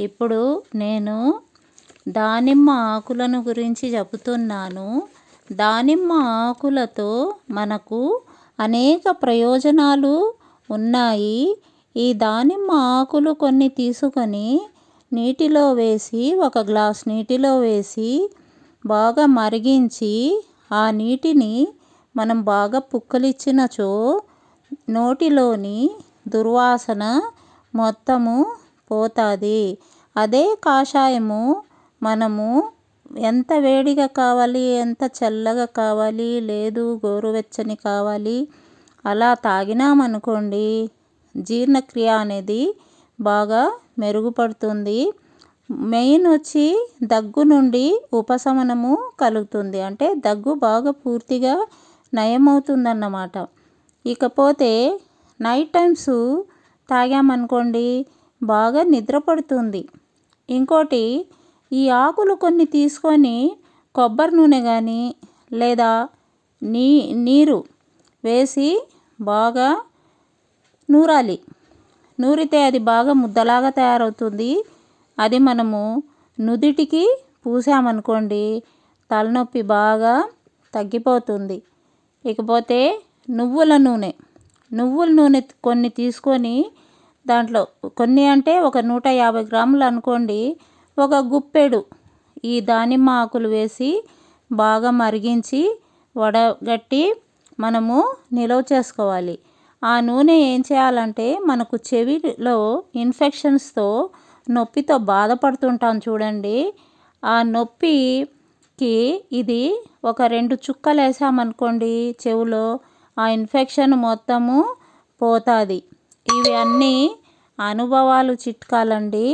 ఇప్పుడు నేను దానిమ్మ ఆకులను గురించి చెబుతున్నాను. దానిమ్మ ఆకులతో మనకు అనేక ప్రయోజనాలు ఉన్నాయి. ఈ దానిమ్మ ఆకులు కొన్ని తీసుకొని నీటిలో వేసి ఒక గ్లాస్ నీటిలో వేసి బాగా మరిగించి ఆ నీటిని మనం బాగా పుక్కలిచ్చినచో నోటిలోని దుర్వాసన మొత్తము పోతుంది. అదే కాషాయము మనము ఎంత వేడిగా కావాలి ఎంత చల్లగా కావాలి లేదు గోరువెచ్చని కావాలి అలా తాగినామనుకోండి జీర్ణక్రియ అనేది బాగా మెరుగుపడుతుంది. మెయిన్ వచ్చి దగ్గు నుండి ఉపశమనము కలుగుతుంది. అంటే దగ్గు బాగా పూర్తిగా నయమవుతుందన్నమాట. ఇకపోతే నైట్ టైమ్స్ తాగామనుకోండి బాగా నిద్రపడుతుంది. ఇంకోటి ఈ ఆకులు కొన్ని తీసుకొని కొబ్బరి నూనె కానీ లేదా నీ నీరు వేసి బాగా నూరాలి. నూరితే అది బాగా ముద్దలాగా తయారవుతుంది. అది మనము నుదిటికి పూసామనుకోండి తలనొప్పి బాగా తగ్గిపోతుంది. ఇకపోతే నువ్వుల నూనె నువ్వుల నూనె కొన్ని తీసుకొని దాంట్లో కొన్ని అంటే ఒక నూట యాభై గ్రాములు అనుకోండి. ఒక గుప్పెడు ఈ దానిమ్మ ఆకులు వేసి బాగా మరిగించి వడగట్టి మనము నిలవ చేసుకోవాలి. ఆ నూనె ఏం చేయాలంటే మనకు చెవిలో ఇన్ఫెక్షన్స్తో నొప్పితో బాధపడుతుంటాం చూడండి. ఆ నొప్పికి ఇది ఒక రెండు చుక్కలు వేసామనుకోండి చెవిలో ఆ ఇన్ఫెక్షన్ మొత్తము పోతుంది. ఇవి అన్నీ అనుభవాలు చిట్కాలండి.